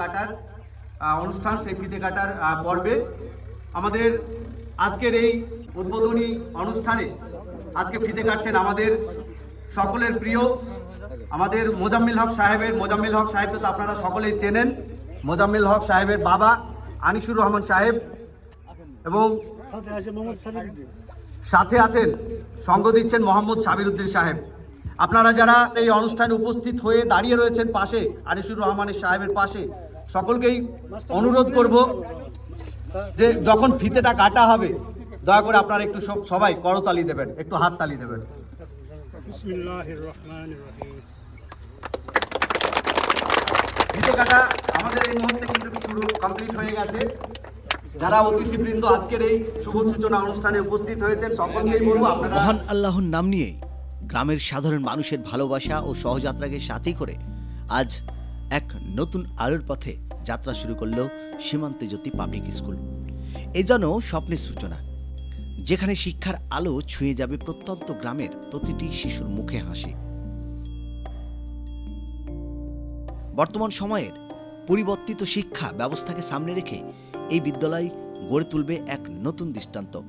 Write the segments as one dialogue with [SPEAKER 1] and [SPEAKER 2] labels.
[SPEAKER 1] কাটার অনুষ্ঠান সেই ফিতে কাটার পর্বে আমাদের আজকের এই উদ্বোধনী অনুষ্ঠানে আজকে ফিতে কাটছেন আমাদের সকলের প্রিয় আমাদের মোজাম্মিল হক সাহেবের মোজাম্মিল হক সাহেবকে তো আপনারা সকলেই চেনেন মোজাম্মিল হক সাহেবের বাবা আনিসুর রহমান সাহেব এবং
[SPEAKER 2] সাথে
[SPEAKER 1] আছেন সঙ্গ দিচ্ছেন মোহাম্মদ সাবিরুদ্দিন সাহেব। আপনারা যারা এই অনুষ্ঠানে উপস্থিত হয়ে দাঁড়িয়ে রয়েছেন পাশে আনিসুর রহমানের সাহেবের পাশে সকলকেই অনুরোধ করব যে যখন ফিতেটা কাটা হবে দয়া করে আপনারা একটু সব সবাই করতালি দেবেন একটু হাততালি দেবেন।
[SPEAKER 2] বিসমিল্লাহির
[SPEAKER 1] ফিতে কাটা আমাদের এই মুহূর্তে কিন্তু শুরু কমপ্লিট হয়ে গেছে। যারা অতিথিবৃন্দ আজকের এই শুভ সূচনা অনুষ্ঠানে উপস্থিত হয়েছেন সকলকেই বলব আপনারা
[SPEAKER 3] মহান আল্লাহর নাম নিয়ে গ্রামের সাধারণ মানুষের ভালোবাসা ও সহযাত্রাকে সাথী করে আজ এক নতুন আলোর পথে যাত্রা শুরু করল সীমান্তে জ্যোতি পাবলিক স্কুল। এ যেন স্বপ্নের সূচনা। যেখানে শিক্ষার আলো ছুঁয়ে যাবে প্রত্যন্ত গ্রামের প্রতিটি শিশুর মুখে হাসি। বর্তমান সময়ের পরিবর্তিত শিক্ষা ব্যবস্থাকে সামনে রেখে এই বিদ্যালয় গড়ে তুলবে এক নতুন দৃষ্টান্ত।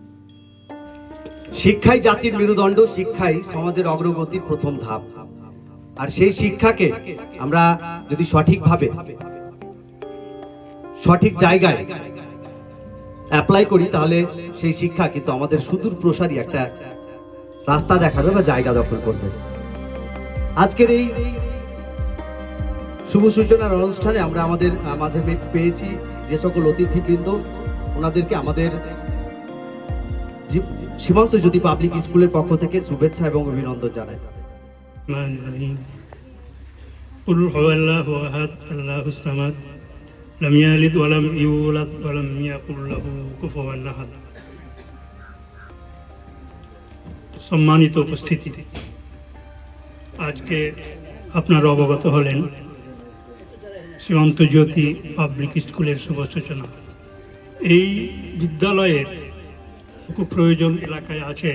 [SPEAKER 1] শিক্ষাই জাতির মেরুদণ্ড, শিক্ষাই সমাজের অগ্রগতির প্রথম ধাপ। আর সেই শিক্ষাকে আমরা যদি সঠিকভাবে, সঠিক জায়গায় অ্যাপ্লাই করি, তাহলে সেই শিক্ষা কিন্তু আমাদের সুদূর প্রসারী একটা রাস্তা দেখাবে বা জায়গা দখল করবে। আজকের এই শুভ সূচনার অনুষ্ঠানে আমরা আমাদের মাঝে পেয়েছি যে সকল অতিথিবৃন্দ, ওনাদেরকে আমাদের সীমান্ত জ্যোতি পাবলিক স্কুলের পক্ষ থেকে শুভেচ্ছা এবং অভিনন্দন জানাই।
[SPEAKER 2] الرحمن الرحيم قل هو الله احد الله الصمد لم يلد ولم يولد ولم يكن له كفوا احد সম্মানিত উপস্থিতি আজকে আপনারা অবগত হলেন সীমান্ত জ্যোতি পাবলিক স্কুলের শুভ সূচনা এই বিদ্যালয়ের খুব প্রয়োজন এলাকায় আছে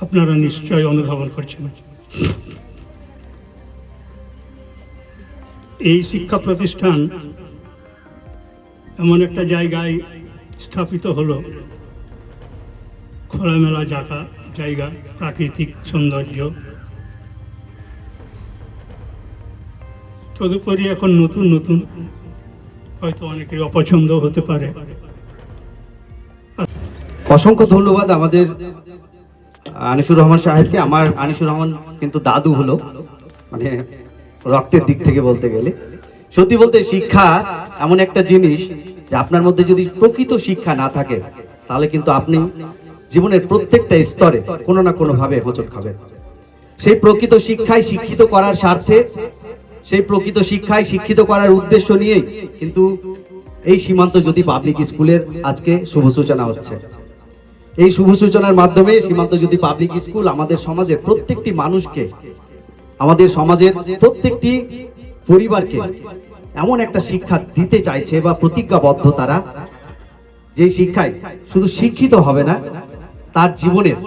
[SPEAKER 2] আপনারা নিশ্চয় অনুধাবন করছেন। এই শিক্ষা প্রতিষ্ঠান এমন একটা জায়গায় স্থাপিত হলো। খোলামেলা জায়গা জায়গা, প্রাকৃতিক সৌন্দর্য। তদুপরি এখন নতুন নতুন। হয়তো অনেকের অপছন্দ হতে পারে।
[SPEAKER 1] অসংখ্য ধন্যবাদ আমাদের আনিসুর রহমান সাহেবকে আমার আনিসুর রহমান কিন্তু দাদু হলো মানে রক্তের দিক থেকে বলতে গেলে। সত্যি বলতে শিক্ষা এমন একটা জিনিস যে আপনার মধ্যে যদি প্রকৃত শিক্ষা না থাকে, তাহলে কিন্তু আপনি জীবনের প্রত্যেকটা স্তরে কোনো না কোনো ভাবে হোঁচট খাবেন। সেই প্রকৃত শিক্ষায় শিক্ষিত করার স্বার্থে, সেই প্রকৃত শিক্ষায় শিক্ষিত করার উদ্দেশ্য নিয়েই কিন্তু এই সীমান্ত জ্যোতি পাবলিক স্কুলের আজকে শুভ সূচনা হচ্ছে। এই শুভ সূচনার মাধ্যমে সীমান্ত যদি পাবলিক স্কুল আমাদের সমাজের প্রত্যেকটি মানুষকে, আমাদের সমাজের প্রত্যেকটি পরিবারকে এমন একটা শিক্ষা দিতে চাইছে বা প্রতিজ্ঞাবদ্ধ তারা যে শিক্ষায় শুধু শিক্ষিত হবে না, তার জীবনের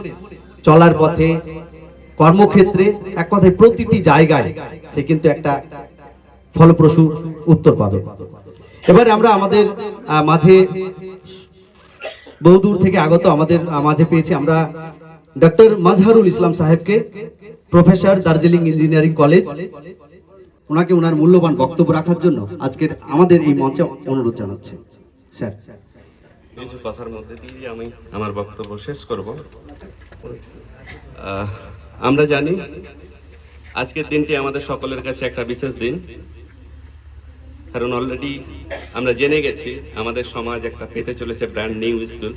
[SPEAKER 1] চলার পথে, কর্মক্ষেত্রে এক কথায় প্রতিটি জায়গায় সে কিন্তু একটা ফলপ্রসূ উত্তর পাবে। এবারে আমরা আমাদের মাঝে বহুদূর থেকে আগত আমাদের মাঝে পেয়েছি আমরা ডক্টর মাজহারুল ইসলাম সাহেবকে, প্রফেসর দার্জিলিং ইঞ্জিনিয়ারিং কলেজ। ওনাকে ওনার মূল্যবান বক্তব্য রাখার জন্য আজকের আমাদের এই মঞ্চে অনুরোধ জানাচ্ছে। স্যার।
[SPEAKER 4] কিছু কথার মধ্যে দিয়ে আমি আমার বক্তব্য শেষ করব। আমরা জানি আজকের দিনটি আমাদের সকলের কাছে একটা বিশেষ দিন। কারণ অলরেডি আমরা জেনে গেছি, আমাদের সমাজ একটা পেতে চলেছে ব্র্যান্ড নিউ স্কুল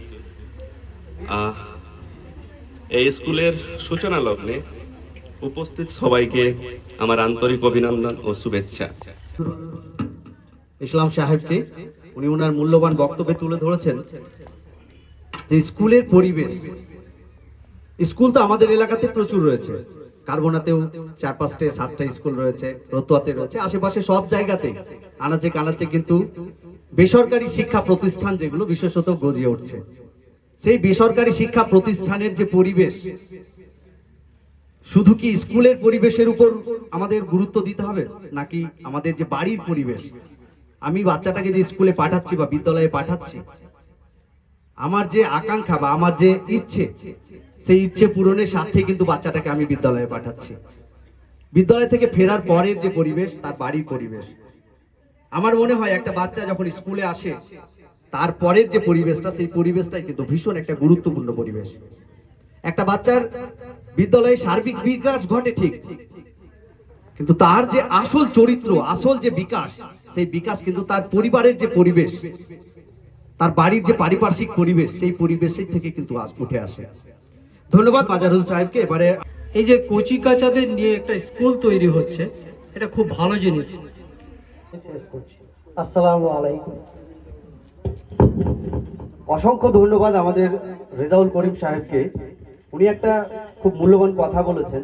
[SPEAKER 4] এই স্কুলের সূচনা লগ্নে উপস্থিত সবাইকে আমার আন্তরিক অভিনন্দন ও শুভেচ্ছা।
[SPEAKER 1] ইসলাম সাহেবকে উনি ওনার মূল্যবান বক্তব্যে তুলে ধরেছেন যে স্কুলের পরিবেশ, স্কুল তো আমাদের এলাকাতে প্রচুর রয়েছে। কার্বনাতেও চার পাঁচটা, সাতটা স্কুল রয়েছে, রতুয়াতে রয়েছে, আশেপাশে সব জায়গাতে আনাচে কানাচে কিন্তু বেসরকারি শিক্ষা প্রতিষ্ঠান যেগুলো বিশেষত গজিয়ে উঠছে। সেই বেসরকারি শিক্ষা প্রতিষ্ঠানের যে পরিবেশ, শুধু কি স্কুলের পরিবেশের উপর আমাদের গুরুত্ব দিতে হবে, নাকি আমাদের যে বাড়ির পরিবেশ? আমি বাচ্চাটাকে যে স্কুলে পাঠাচ্ছি বা বিদ্যালয়ে পাঠাচ্ছি, আমার যে আকাঙ্ক্ষা বা আমার যে ইচ্ছে, সেই ইচ্ছে পূরণের সাথে কিন্তু বাচ্চাটাকে আমি বিদ্যালয়ে পাঠাচ্ছি। বিদ্যালয় থেকে ফেরার পরের যে পরিবেশ, তার বাড়ির পরিবেশ। আমার মনে হয় একটা বাচ্চা যখন স্কুলে আসে তারপরের যে পরিবেশটা, সেই পরিবেশটাই কিন্তু ভীষণ একটা গুরুত্বপূর্ণ পরিবেশ। একটা বাচ্চার বিদ্যালয়ে সার্বিক বিকাশ ঘটে ঠিক, কিন্তু তার যে আসল চরিত্র, আসল যে বিকাশ, সেই বিকাশ কিন্তু তার পরিবারের যে পরিবেশ, তার বাড়ির যে পারিপার্শ্বিক পরিবেশ, সেই পরিবেশেই থেকে কিন্তু আজ উঠে আসে। ধন্যবাদ বাজারুল সাহেবকে। এবারে
[SPEAKER 5] এই যে কচি কাচাদের নিয়ে একটা স্কুল তৈরি হচ্ছে, এটা খুব ভালো জিনিস। শেষ করছি। আসসালামু আলাইকুম।
[SPEAKER 1] অসংখ্য ধন্যবাদ আমাদের রেজাউল করিম সাহেবকে। উনি একটা খুব মূল্যবান কথা বলেছেন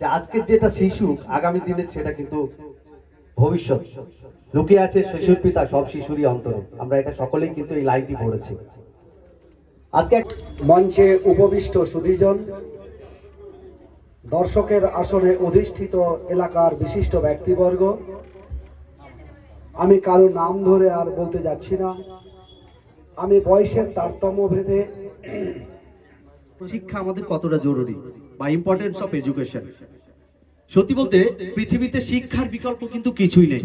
[SPEAKER 1] যে আজকের যেটা শিশু আগামী দিনের সেটা কিন্তু ভবিষ্যৎ। লুকিয়ে আছে শিশুর পিতা সব শিশুরই অন্তরে। আমরা এটা সকলেই কিন্তু এই লাইনটি পড়েছি। আজকে এক-
[SPEAKER 6] মঞ্চে উপবিষ্ট সুধীজন দর্শকের আসনে অধিষ্ঠিত এলাকার বিশিষ্ট ব্যক্তিবর্গ আমি কারও নাম ধরে আর বলতে যাচ্ছি না। আমি বয়সের তারতম্য ভেদে
[SPEAKER 1] শিক্ষা আমাদের কতটা জরুরি বা ইম্পর্টেন্স অফ এডুকেশন সত্যি বলতে, পৃথিবীতে শিক্ষার বিকল্প কিন্তু কিছুই নেই।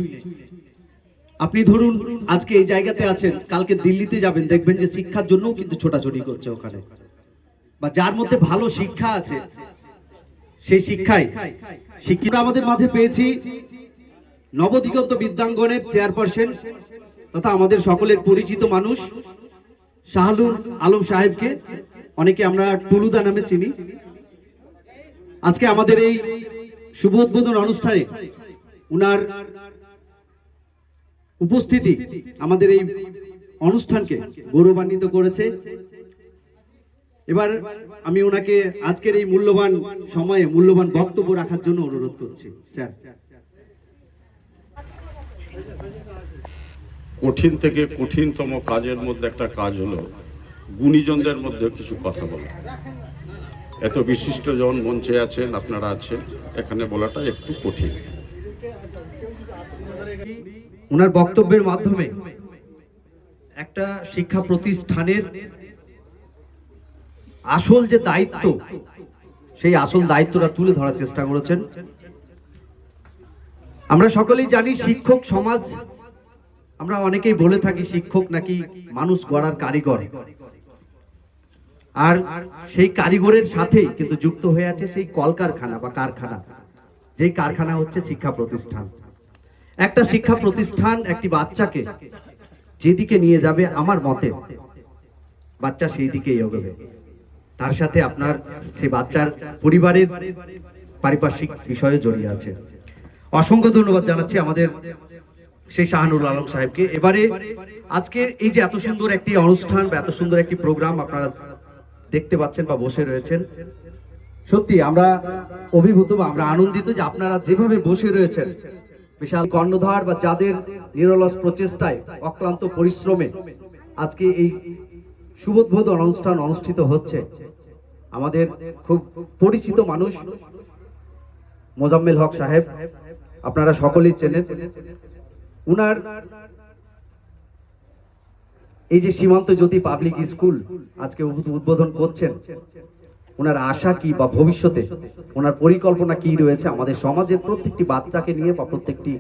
[SPEAKER 1] আপনি ধরুন, আজকে এই জায়গাতে আছেন, কালকে দিল্লিতে যাবেন, দেখবেন যে শিক্ষার জন্যও কিন্তু ছোটাছুটি করছে ওখানে। বা যার মধ্যে ভালো শিক্ষা আছে, সেই শিক্ষায় শিক্ষিত আমাদের মাঝে পেয়েছি নবদিগন্ত বিদ্যাঙ্গনের চেয়ারপারসন তথা আমাদের সকলের পরিচিত মানুষ, শাহলুর আলম সাহেবকে অনেকে আমরা টুলুদা নামে চিনি। আজকে আমাদের এই শুভ উদ্বোধন অনুষ্ঠানে উনার উপস্থিতি আমাদের এই অনুষ্ঠানকে গৌরবান্বিত করেছে। এবার আমি ওনাকে আজকের এই মূল্যবান সময়ে মূল্যবান বক্তব্য রাখার জন্য অনুরোধ করছি, স্যার।
[SPEAKER 7] কঠিন থেকে কঠিনতম কাজের মধ্যে একটা কাজ হলো গুণীজনদের মধ্যে কিছু কথা বলা। এত বিশিষ্ট জন মঞ্চে আছেন, আপনারা আছেন, এখানে বলাটা একটু কঠিন।
[SPEAKER 1] ওনার বক্তব্যের মাধ্যমে একটা শিক্ষা প্রতিষ্ঠানের আসল যে দায়িত্ব, সেই আসল দায়িত্বটা তুলে ধরার চেষ্টা করেছেন আমরা সকলেই জানি শিক্ষক সমাজ, আমরা অনেকেই বলে থাকি শিক্ষক নাকি মানুষ গড়ার কারিগর। আর সেই কারিগরের সাথে কিন্তু যুক্ত হয়ে আছে সেই কলকারখানা বা কারখানা, যেই কারখানা হচ্ছে শিক্ষা প্রতিষ্ঠান। একটা শিক্ষা প্রতিষ্ঠান একটি বাচ্চাকে যেদিকে নিয়ে যাবে আমার মতে, বাচ্চা সেই দিকেই এগোবে। তার সাথে আপনার সেই বাচ্চার পরিবারের পারিপার্শ্বিক বিষয়ে জড়িয়ে আছে। অসংখ্য ধন্যবাদ জানাচ্ছি আমাদের সেই শাহানুর আলম সাহেবকে। এবারে আজকের এই যে এত সুন্দর একটি অনুষ্ঠান বা এত সুন্দর একটি প্রোগ্রাম আপনারা দেখতে পাচ্ছেন বা বসে রয়েছেন, সত্যি আমরা অভিভূত বা আমরা আনন্দিত যে আপনারা যেভাবে বসে রয়েছেন, বিশাল কর্ণধার বা যাদের নিরলস প্রচেষ্টায় অক্লান্ত পরিশ্রমে আজকে এই সুবোধবোধ অনুষ্ঠান অনুষ্ঠিত হচ্ছে, আমাদের খুব পরিচিত মানুষ মোজাম্মেল হক সাহেব আপনারা সকলেই চেনেন। উনার এই যে সীমান্ত জ্যোতি পাবলিক স্কুল আজকে উদ্বোধন করছেন ওনার আশা কি বা ভবিষ্যতে ওনার পরিকল্পনা কি রয়েছে আমাদের সমাজের প্রত্যেকটি বাচ্চাকে নিয়ে বা প্রত্যেকটি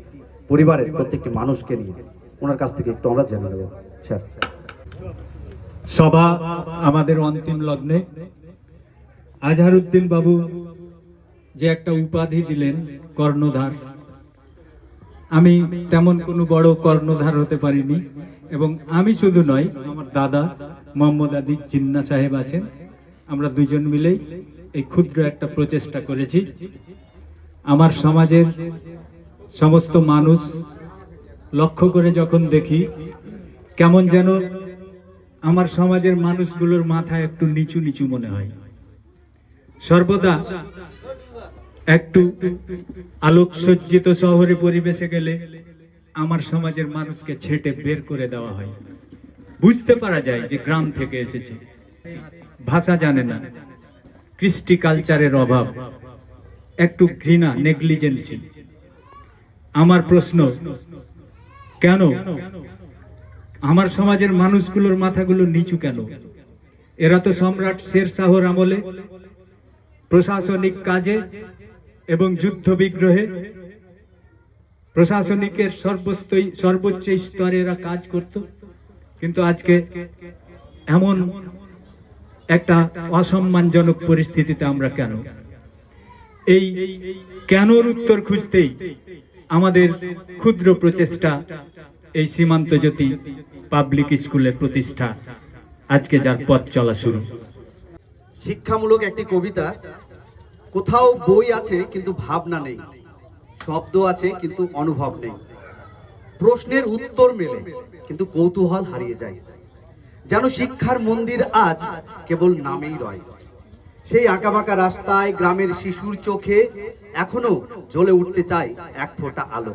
[SPEAKER 1] পরিবারের প্রত্যেকটি মানুষকে নিয়ে? ওনার কাছ থেকে একটু আমরা জেনে নেব। স্যার।
[SPEAKER 8] সভা আমাদের অন্তিম লগ্নে। আজহারউদ্দিন বাবু যে একটা উপাধি দিলেন কর্ণধার। আমি তেমন কোনো বড় কর্ণধার হতে পারিনি এবং আমি শুধু নয়, আমার দাদা মোহাম্মদ আদি জিন্না সাহেব আছেন। আমরা দুজন মিলেই এই ক্ষুদ্র একটা প্রচেষ্টা করেছি। আমার সমাজের সমস্ত মানুষ লক্ষ্য করে যখন দেখি, কেমন যেন আমার সমাজের মানুষগুলোর মাথা একটু নিচু নিচু মনে হয়। সর্বদা একটু আলোকসজ্জিত শহরে পরিবেশে গেলে আমার সমাজের মানুষকে ছেটে বের করে দেওয়া হয়। বুঝতে পারা যায় যে গ্রাম থেকে এসেছে। ভাষা জানে না। কৃষ্টি কালচারের অভাব। একটু ঘৃণা, নেগলিজেন্সি। আমার প্রশ্ন, কেন? আমার সমাজের মানুষগুলোর মাথাগুলো নিচু কেন? এরা তো সম্রাট শের শাহর আমলে প্রশাসনিক কাজে এবং যুদ্ধ বিগ্রহে প্রশাসনিকের সর্বস্তই, সর্বোচ্চ স্তরে এরা কাজ করত। কিন্তু আজকে এমন একটা অসম্মানজনক পরিস্থিতিতে আমরা কেন? এই কেনর উত্তর খুঁজতেই আমাদের ক্ষুদ্র প্রচেষ্টা এই সীমান্ত জ্যোতি পাবলিক স্কুলের প্রতিষ্ঠা। আজকে যার পথ চলা শুরু।
[SPEAKER 1] শিক্ষামূলক একটি কবিতা কোথাও বই আছে, কিন্তু ভাবনা নেই। শব্দ আছে, কিন্তু অনুভব নেই। প্রশ্নের উত্তর মেলে, কিন্তু কৌতূহল হারিয়ে যায়। যেন শিক্ষার মন্দির আজ কেবল নামেই রয়। সেই আঁকাবাঁকা রাস্তায় গ্রামের শিশুর চোখে এখনও জ্বলে উঠতে চায় এক ফোঁটা আলো।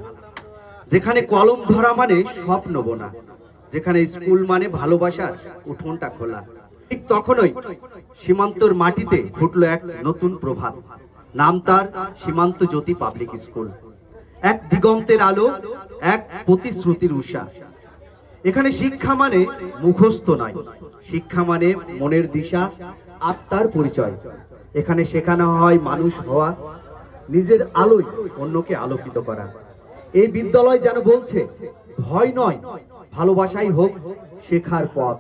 [SPEAKER 1] যেখানে কলম ধরা মানে স্বপ্ন বোনা, যেখানে স্কুল মানে ভালোবাসার উঠোনটা খোলা। ঠিক তখনই সীমান্তর মাটিতে ফুটলো এক নতুন প্রভাত। নাম তার সীমান্ত জ্যোতি পাবলিক স্কুল। এক দিগন্তের আলো, এক প্রতিশ্রুতির উষা। এখানে শিক্ষা মানে মুখস্থ নয়। শিক্ষা মানে মনের দিশা, আত্মার পরিচয়। এখানে শেখানো হয় মানুষ হওয়া, নিজের আলোয় অন্যকে আলোকিত করা। এই বিদ্যালয় যেন বলছে, ভয় নয়, ভালোবাসাই হোক শেখার পথ।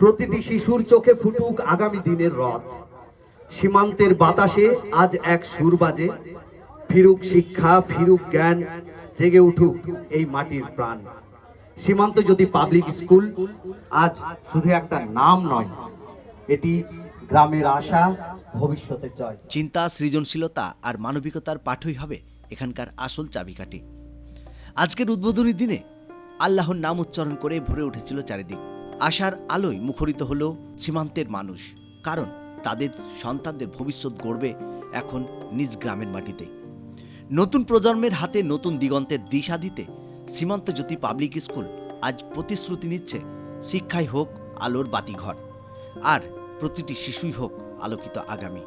[SPEAKER 1] প্রতিটি শিশুর চোখে ফুটুক আগামী দিনের রথ। সীমান্তের বাতাসে আজ এক সুর বাজে। ফিরুক শিক্ষা, ফিরুক জ্ঞান, জেগে উঠুক এই মাটির প্রাণ। সীমান্ত যদি পাবলিক স্কুল আজ শুধু একটা নাম নয়, এটি গ্রামের আশা, ভবিষ্যতের জয়।
[SPEAKER 3] চিন্তা, সৃজনশীলতা আর মানবিকতার পাঠই হবে এখানকার আসল চাবিকাঠি। আজকের উদ্বোধনী দিনে আল্লাহর নাম উচ্চারণ করে ভরে উঠেছিল চারিদিক। আশার আলোয় মুখরিত হল সীমান্তের মানুষ। কারণ তাদের সন্তানদের ভবিষ্যৎ গড়বে এখন নিজ গ্রামের মাটিতে। নতুন প্রজন্মের হাতে নতুন দিগন্তের দিশা দিতে সীমান্ত জ্যোতি পাবলিক স্কুল আজ প্রতিশ্রুতি নিচ্ছে, শিক্ষাই হোক আলোর বাতিঘর। আর প্রতিটি শিশুই হোক আলোকিত আগামী।